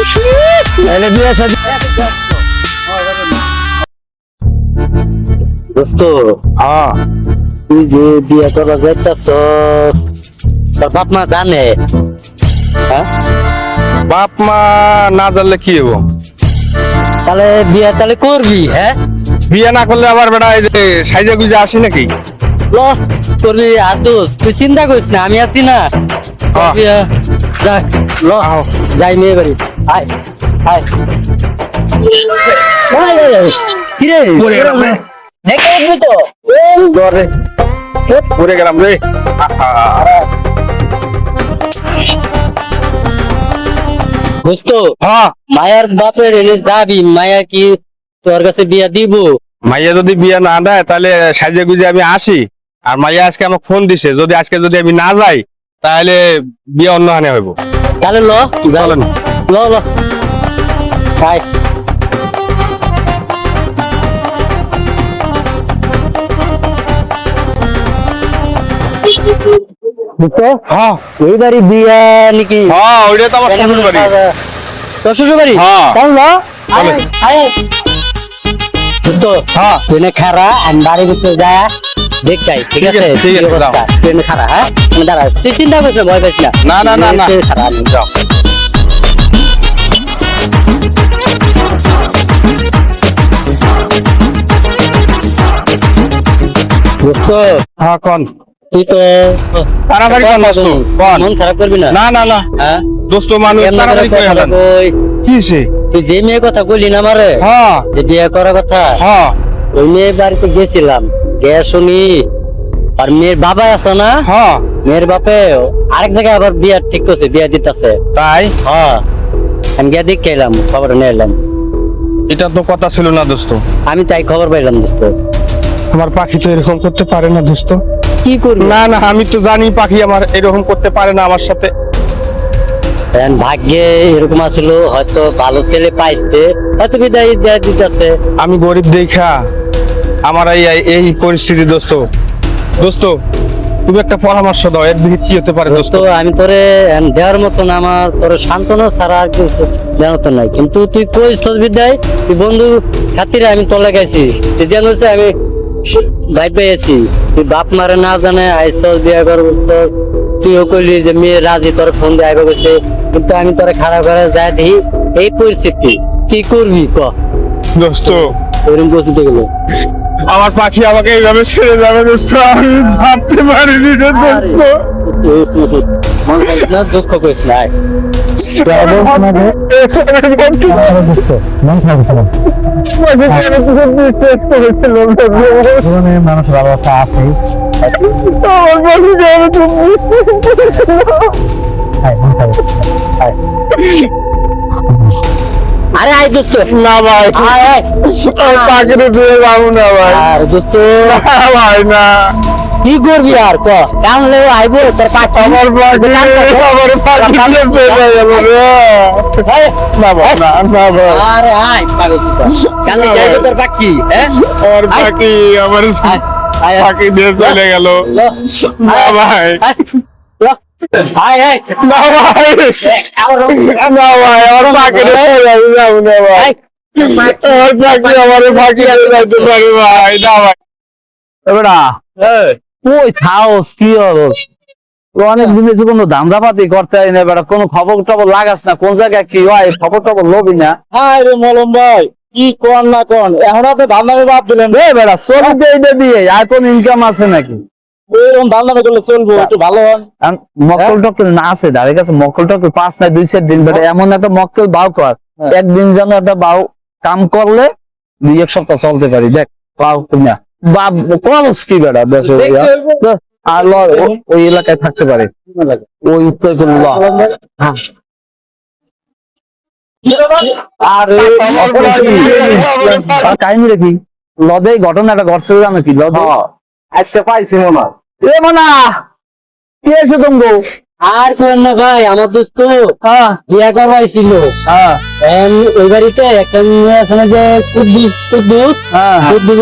তাহলে বিয়ে দোস্ত হ্যাঁ। তুই যে বিয়ে করা যাইতাছস তোর বাপ মা জানে? হ্যাঁ? বাপ মা না জানলে কি হব তাহলে বিয়ে তাহলে করবি হ্যাঁ? বিয়ে না করলে আবার বেটা এই যে সাইজে গুজে আসি নাকি? ল করবি আর দোস্ত তুই চিন্তা করিস না আমি আছি না। যাই মেয়ে বাড়ি। আয় আয়। কিরে? পড়ে গেলাম রে। দেখে উঠবি তো। ঘরে পড়ে গেলাম রে। বুঝতো হ্যাঁ। মায়ার বাপের এনে যাবি মায়া কি তোর কাছে বিয়া দিব? মাইয়া যদি বিয়া না দেয় তাহলে সাইজে গুজে আমি আসি। আর মাইয়া আজকে আমাকে ফোন দিছে যদি আজকে যদি আমি না যাই তাহলে বিয়ে অন্য হানে হইব। তাহলে ল। চলেন। ল ল। আয় বুঝছ? হ্যাঁ। এই বাড়ি বিয়া নাকি হ্যাঁ ওইটা তো আমার শ্বশুর বাড়ি। তোর শ্বশুর বাড়ি? হ্যাঁ। তাহলে। আয়, আয়। বুঝতো হ্যাঁ। তুই না খারা আমি বাড়ির ভিতরে যা দেখটাই ঠিক ঠিক আছে? আছে, ঠিক আছে, অবস্থা? যাও। তুই না খারা হ্যাঁ? দাঁড়া তুই চিন্তা করিস ভয় পাইস না। না, না, না, না। খারা যাও। হ্যাঁ কোন? তুই তো তাড়াতাড়ি কোন দোস্ত কোন? মন খারাপ করবি না? না না না। হ্যাঁ? দোস্ত মানুষ তাড়াতাড়ি কই কথা কি সে? তুই যে মেয়ে কথা কইলি না আমারে? হ্যাঁ। যে বিয়ে করার কথা? হ্যাঁ। ওই মেয়ের বাড়িতে গেছিলাম। গে শুনি আর মেয়ের বাবা আছে না? হ্যাঁ। মেয়ের বাপে আরেক জায়গায় আবার বিয়া ঠিক করছে বিয়া দিতেছে। তাই? হ্যাঁ। আমি গিয়ে দেখে এলাম খবর নিয়ে এলাম। এটা তো কথা ছিল না দোস্ত। আমি তাই খবর পাইলাম দোস্ত। আমার পাখি তো এরকম করতে পারে না দোস্ত। কি করবি? না না আমি তো জানি পাখি আমার এরকম করতে পারে না আমার সাথে। ভাগ্যে এরকম আসলো হয়তো ভালো ছেলে পাইছে হয়তো বিদায় দেয়া দিতেছে। আমি গরিব দেখা আমার এই এই পরিস্থিতি দোস্ত। দোস্ত তুমি একটা পরামর্শ দাও এর দিকে কি হতে পারে দোস্ত? আমি তোরে দেওয়ার মতন আমার তোর সান্ত্বনা ছাড়া আর কিছু দেওয়ার মতন নাই। কিন্তু তুই কইস বিদায় তুই বন্ধু খাতিরে আমি তলে গেছি। তুই যেন হচ্ছে আমি ভাই পেয়েছি। তুই বাপ মারে না জানে আইসস বিয়া তুইও যে মেয়ে রাজি তোর ফোন দিয়ে কিন্তু আমি তোরে খারাপ করে যাই দেখি এই পরিস্থিতি। কি করবি ক? দোস্ত। এরকম পরিস্থিতি গেলো। আমার পাখি আমাকে এইভাবে ছেড়ে যাবে দোস্ত। আমি ভাবতে পারিনি দোস্ত। মন না দুঃখ করিস না আয়। মানুষ ভালোবাসা আছে আরে আয় দোস্ত না ভাই। আয় পাখিরে দিয়ে যাব না ভাই। দোস্ত ভাই না। কি করবি আর ক? কানলে আইবো তোর পাখি আমার আমার পাখি পেয়ে যাব রে ভাই না না আরে আয় পাগল কানলে যাইবো তোর পাখি হ্যাঁ? আমার পাখি আমার পাখি দিয়ে চলে গেল? ভাই। আয় আয় না ভাই। না ভাই আমার পাখি রে যাব যাব না ভাই। আমার পাখি আমার দিয়ে যাইতে পারে ভাই। না ভাই। এবারা কই থাওস কি হরস অনেক দিন এসে কোনো ধান্দাপাতি করতে হয় না বেটা। কোনো খবর টবর লাগাস না কোন জায়গায় কি হয় খবর টবর লবি না। হাই রে মলম ভাই কি কোন না কোন? এখন আপনি ধান্দামে বাদ দিলেন রে। বেটা ছবি দিয়ে এটা দিয়ে আর কোন ইনকাম আছে নাকি? এরকম ধান্দামে করলে চলবো একটু ভালো হন। আর মক্কল টক্কল না আছে দাঁড়িয়ে গেছে মক্কল টক্কল পাঁচ না দুই চার দিন বেটা এমন একটা মক্কল বাউ কর। একদিন যেন একটা বাউ কাম করলে দুই এক সপ্তাহ চলতে পারি। দেখ বাউ না বাপ কি আর ওই এলাকায় থাকতে পারে। ওই উত্তর কোন আর কাহিনী দেখি। লদে ঘটনাটা ঘটছে জানো কি? লদে? আজকে পাইছি মনে হয়। এ মনা! কি আছে তোমাকে? আর কোন না ভাই আমার দোস্ত। হ্যাঁ। বিয়া করবাইছিল। হ্যাঁ। ওই বাড়িতে একটা মেয়ে আছে না যে কুদ্দুস কুদ্দুস? হ্যাঁ কুদ্দুস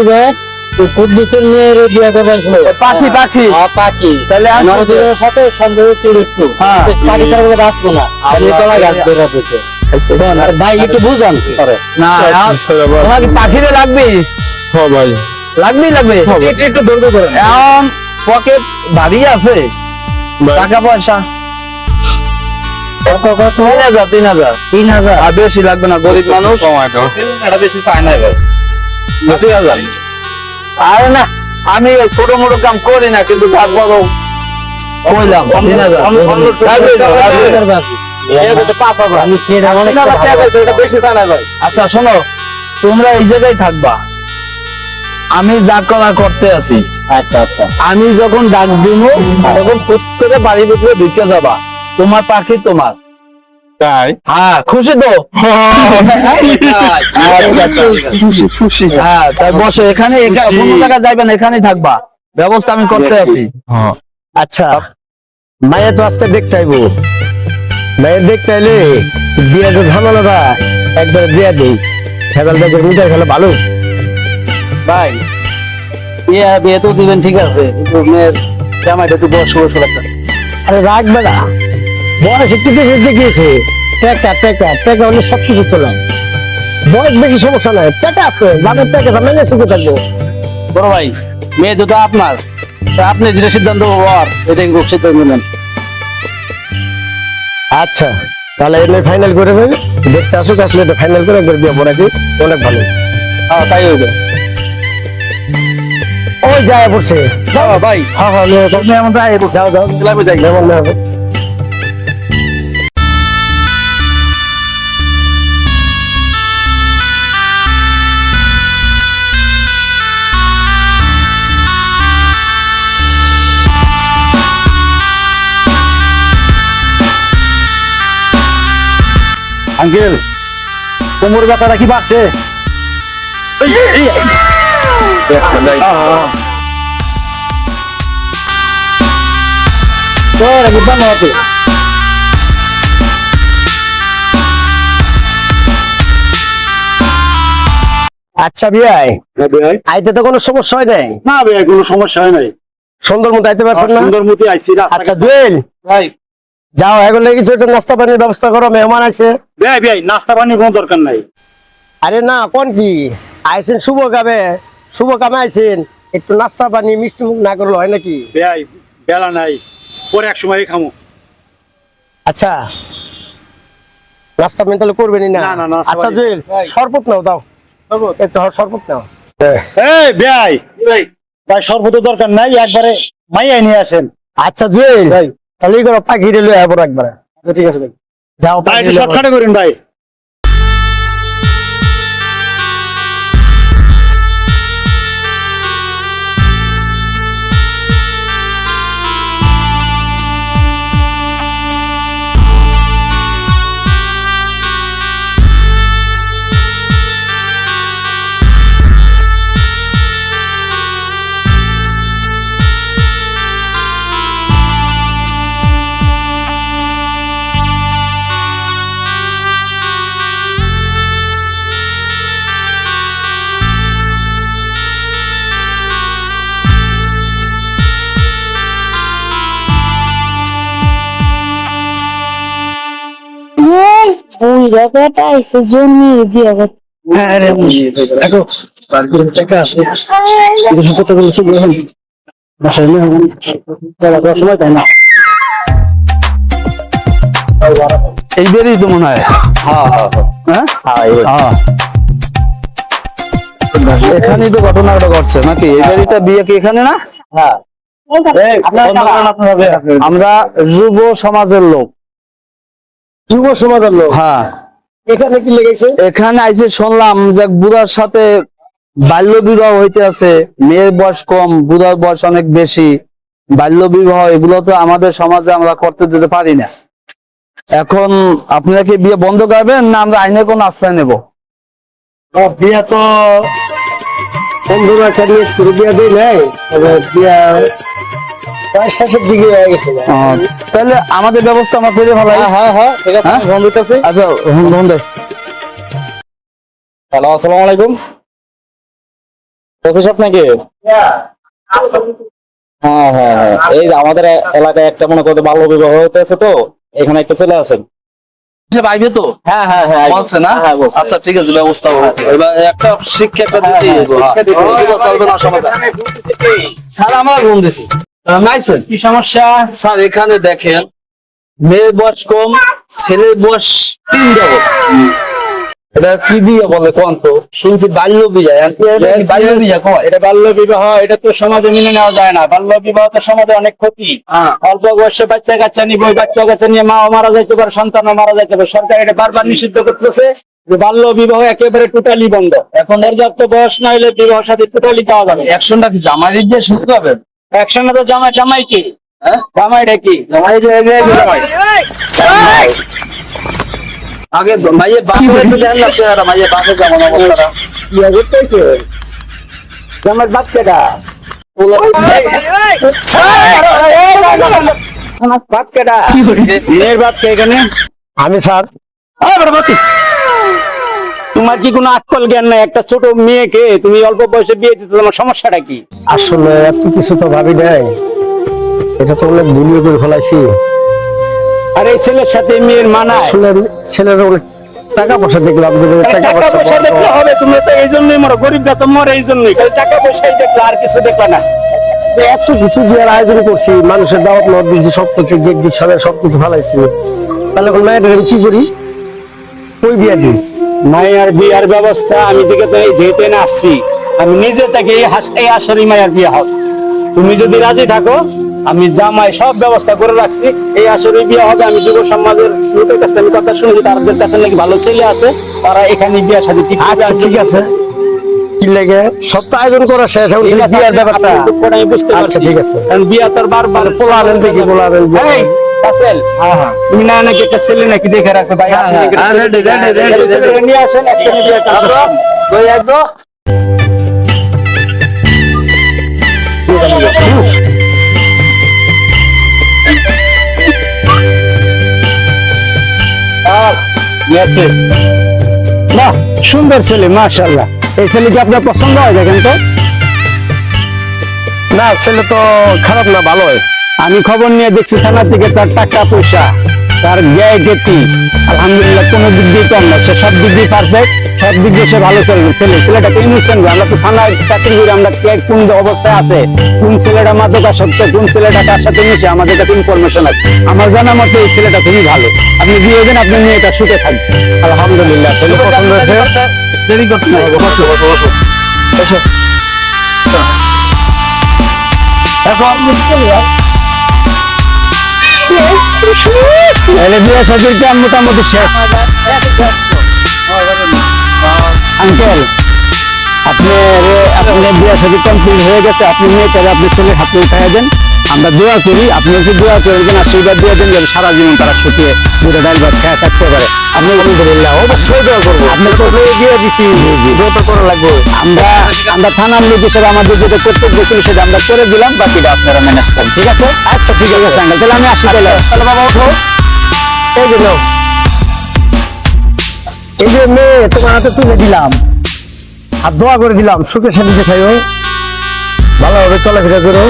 কুদ্দুসের মেয়ের বিয়া করবাইছিল পাখি পাখি। হ্যাঁ, পাখি। তাহলে আমার সাথে সন্দেহ ছিল একটু। হ্যাঁ। পাখি তার আসব না। আমি তোমার গাছ। ধরে দিতে খাইছে আর ভাই একটু বুঝান। না তোমার পাখিরে লাগবে? হ্যাঁ ভাই। লাগবে লাগবে একটু একটু ধৈর্য করেন। এখন পকেট ভারী আছে। টাকা পয়সা। তিন হাজার তিন হাজার। তিন হাজার? আর বেশি লাগবে না গরিব মানুষ। বেশি চায় না ভাই। তিন হাজার। আরে না আমি ছোট মোটো কাম করি না কিন্তু তারপরও কইলাম হয়ে হয়ে আচ্ছা শোনো তোমরা এই জায়গায় থাকবা। আমি যা করা করতে আছি আচ্ছা আচ্ছা। আমি যখন ডাক দিব তখন প্রত্যেকে বাড়ির ভিতরে ঢুকে যাবা। তোমার পাখি তোমার। তাই? হ্যাঁ খুশি তো? আচ্ছা, আচ্ছা। খুশি খুশি। হ্যাঁ তাই বসে এখানে কোনো জায়গায় যাইবেন এখানেই থাকবা। ব্যবস্থা আমি করতে আছি। হ্যাঁ। আচ্ছা। মায়ের তো আজকে দেখতে আইবো। মায়ের দেখতে আইলে বিয়ে ঝামেলাটা একবারে দিয়ে দেই। খেলে ভালো। ভাই বিয়ে বিয়ে তো দিবেন ঠিক আছে। কিন্তু মেয়ের জামাইটা একটু বয়স বয়স লাগবে আরে রাখবে না বয়স একটু বেশি দেখিয়েছে টেকা টেকা টেকা হলে সব কিছু চলে বয়স বেশি সমস্যা নাই। টেকা আছে যাদের টেকা আছে মেনে সুখে থাকব। বড় ভাই মেয়ে দুটো আপনার। আপনি যেটা সিদ্ধান্ত হওয়ার এটা কিন্তু সিদ্ধান্ত নেন। আচ্ছা তাহলে এমনি ফাইনাল করে দেবে দেখতে আসুক আসলে এটা ফাইনাল করে একবার বিয়ে পড়াকি। অনেক ভালো। হ্যাঁ তাই হইবে ওই যায় পড়ছে। ভাই। হ্যাঁ হ্যাঁ তুমি তাই যাও যাও। যাই। যেমন হবে। আঙ্কেল কোমর ব্যথাটা কি বাড়ছে? আচ্ছা বিয়াই আইতে তো কোনো সমস্যা হয় নাই? না ভাই কোনো সমস্যা হয় নাই। সুন্দর মতো আইতে পারছেন না? সুন্দর মতো আইছি আচ্ছা জুয়েল। ভাই। যাও এখন কিছু একটা নাস্তা পানির ব্যবস্থা করো মেহমান আছে। ভাই ভাই নাস্তা পানির কোনো দরকার নাই। আরে না কোন কি? আইসেন শুভ কামে শুভ কামে আইসেন একটু নাস্তা পানি মিষ্টি মুখ না করলে হয় নাকি? ভাই বেলা নাই পরে এক সময় খামো। আচ্ছা। নাস্তা পানি তাহলে করবেনই না? না, না, আচ্ছা জুয়েল শরবত নাও দাও। একটু শরবত নাও। এই ভাই ভাই ভাই সর্বত দরকার নাই একবারে মাইয়াই নিয়ে আসেন। আচ্ছা জুয়েল। তাহলে করো পাখি রেলো একবার। আচ্ছা ঠিক আছে ভাই। যাও শর্টকাটে করেন ভাই। ওই ব্যাপারটা এসে জন্মিয়ে বিয়ে করতে হ্যাঁ রে দেখো টাকা আছে? কিছু করতে গেলে চলে বাসায় নিয়ে হবেন তারা তো সময় তাই না। এইবারই তো মনে হয়। হ্যাঁ হ্যাঁ হ্যাঁ। এখানেই তো ঘটনাটা ঘটছে নাকি? এবারই তো বিয়ে কি এখানে না? আমরা যুব সমাজের লোক। যুব সমাজের লোক। হ্যাঁ। এখানে কি লেগেছে? এখানে আইসে শুনলাম যে বুড়ার সাথে বাল্য বিবাহ হইতে আছে। মেয়ের বয়স কম বুড়ার বয়স অনেক বেশি। বাল্য বিবাহ এগুলো তো আমাদের সমাজে আমরা করতে দিতে পারি না। এখন আপনারা কি বিয়ে বন্ধ করবেন না আমরা আইনের কোন আশ্রয় নেব? বিয়া তো বন্ধুরা বিয়া দিই নাই বিয়া প্রায় শেষের দিকে হয়ে গেছে। তাহলে আমাদের ব্যবস্থা আমরা করে ফেলাই হ্যাঁ। হ্যাঁ ঠিক আছে হ্যাঁ? ফোন দিতেছি আচ্ছা দে। হ্যালো আসসালামু আলাইকুম। হ্যাঁ হ্যাঁ হ্যাঁ। এই আমাদের এলাকায় একটা মনে করতে বাল্য বিবাহ হইতেছে তো এখানে একটা চলে আসেন তো? হ্যাঁ হ্যাঁ হ্যাঁ বলছে না? হ্যাঁ। আচ্ছা ঠিক আছে ব্যবস্থা এবার একটা শিক্ষা দিতেই হ্যাঁ। স্যার আমার দিছি। কি সমস্যা? স্যার এখানে দেখেন মেয়ের বয়স কম ছেলের বয়স তিন যাবত এটা কি বিয়ে বলে কোন শুনছি বাল্য বিয়ে বাল্য কয় এটা বাল্য বিবাহ এটা তো সমাজে মেনে নেওয়া যায় না। বাল্য বিবাহ তো সমাজে অনেক ক্ষতি। হ্যাঁ। অল্প বয়সে বাচ্চা কাচ্চা নিব বাচ্চা কাচ্চা নিয়ে মাও মারা যাইতে পারে সন্তানও মারা যাইতে পারে। সরকার এটা বারবার নিষিদ্ধ করতেছে যে বাল্য বিবাহ একেবারে টোটালি বন্ধ। এখন পর্যাপ্ত বয়স না হলে বিবাহ সাথে টোটালি দেওয়া যাবে অ্যাকশনটা কি জামাই দিয়ে শুরু করবেন একসঙ্গে তো জামাই জামাই কি? হ্যাঁ? জামাইটা কি? জামাই যে জামাই। আগে মাইয়ে বাপের একটু ধ্যান আছে আর মাইয়ে বাপের কেমন অবস্থাটা বিয়ে করতেছে জামাই বাপ কেটা বাপ কেটা মেয়ের বাপ কে এখানে? আমি স্যার। তোমার কি কোনো আক্কল জ্ঞান নাই? একটা ছোট মেয়েকে তুমি অল্প বয়সে বিয়ে দিতে তোমার সমস্যাটা কি? আসলে এত কিছু তো ভাবি নাই। এটা তো অনেক ভুলিয়ে করে ফেলাইছি। আর এই ছেলের সাথে মেয়ের মানায় আসলে ছেলের অনেক টাকা পয়সা আরে টাকা পয়সা দেখলে হবে তুমি তো এই জন্যই মরো গরিবরা তো মরে এই জন্যই খালি টাকা পয়সাই দেখলে আর কিছু দেখলে না। এত কিছু বিয়ার আয়োজন করছি মানুষের দাওয়াত মত দিয়েছি সব কিছু গেট দিয়ে সব কিছু ফেলাইছি। তাহলে এখন কি করি? ওই বিয়া দিই? মায়ের বিয়ার ব্যবস্থা আমি যেহেতু আসছি আমি নিজে থেকে এই আসরই মায়ার বিয়ে হোক তুমি যদি রাজি থাকো আমি জামাই সব ব্যবস্থা করে রাখছি। এই আসরে বিয়ে হবে। আমি যুব সমাজের লোকের কাছে আমি কথা শুনেছি তাদের কাছে নাকি ভালো ছেলে আছে তারা এখানে বিয়ে সাথে। আচ্ছা ঠিক আছে। কি লাগে সব তো আয়োজন করা শেষ এখন ঠিক আছে, বিয়ার আপনি- ব্যাপারটা। আপনি দুঃখটা আমি বুঝতে আচ্ছা, পারছি। ঠিক আছে। কারণ বিয়া তোর বারবার। পোলা আনেন দেখি, পোলা আনেন, বিয়া। এই, রাসেল, তুমি না নাকি একটা ছেলে নাকি দেখে রাখছো? ভাই আপনি নাকি একটা হ্যাঁ, ছেলে- ready, ready, ready, তাহলে ছেলেকে ready. নিয়ে আসেন একটা নিয়ে বিয়ে করবেন। ওই একদম আর, গেছে। বাহ সুন্দর ছেলে মাশাল্লাহ এই ছেলে কি আপনার পছন্দ হয় দেখেন তো? না ছেলে তো খারাপ না ভালো আমি খবর নিয়ে দেখছি থানা থেকে তার টাকা পয়সা তার ব্যয় গতি আলহামদুলিল্লাহ কোনো দিক দিয়ে কম না সে সব দিক দিয়ে পারফেক্ট সব দিক দিয়ে সে ভালো ছেলে ছেলে। ছেলেটা তো ইনোসেন্ট আমরা তো থানায় চাকরি করি আমরা কে কোন অবস্থায় আছে? কোন ছেলেটা মাদকাসক্ত কোন ছেলেটা কার সাথে মিশে? আমাদের কাছে ইনফরমেশন আছে। আমার জানা মতে এই ছেলেটা খুবই ভালো। আপনি দিয়ে দেন আপনি মেয়েটা সুখে থাকবে। আলহামদুলিল্লাহ ছেলে পছন্দ হয়েছে। দেরি তাহলে মোটামুটি শেষ। আঙ্কেল, আপনি আপনার কমপ্লিট হয়ে গেছে। আপনি মেয়েটারে আপনি ছেলের হাতে উঠাই দেন। আমরা দোয়া করি, আপনি একটু দোয়া করে দেন আশীর্বাদ দিয়ে দেন, যেন সারা জীবন তারা সুখে দুটো ডাল ভাত খেয়ে থাকতে পারে। আপনি আলহামদুলিল্লাহ অবশ্যই। দোয়া করব। আপনি তো মেয়ে দিয়ে দিছি। দোয়া করা লাগবে। আমরা আমরা থানার লোক হিসেবে আমাদের যেটা কর্তব্য ছিল সেটা আমরা করে দিলাম বাকিটা আপনারা ম্যানেজ করেন ঠিক আছে? আচ্ছা ঠিক আছে আঙ্কেল তাহলে আমি আসি তাহলে। তাহলে বাবা ওঠো। এই যে এই যে মেয়ে তোমার হাতে তুলে দিলাম। আর দোয়া করে দিলাম সুখে শান্তিতে খাইও। ভালোভাবে চলাফেরা করো।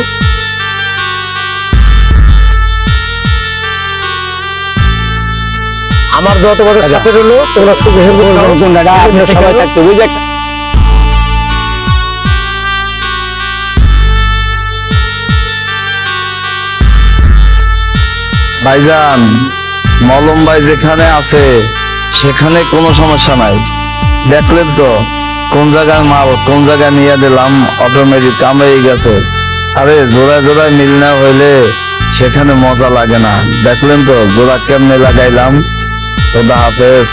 আমার দোয়া তোমাদের সাথে রইল তোমরা সুখে সবাই থাকতে বুঝে ভাইজান মলম ভাই যেখানে আছে সেখানে কোনো সমস্যা নাই। দেখলেন তো কোন জায়গায় মাল কোন জায়গায় নিয়ে দিলাম অটোমেটিক কামড়ে গেছে। আরে জোড়ায় জোড়ায় মিল না হইলে সেখানে মজা লাগে না। দেখলেন তো জোড়া কেমনে লাগাইলাম? খোদা হাফেজ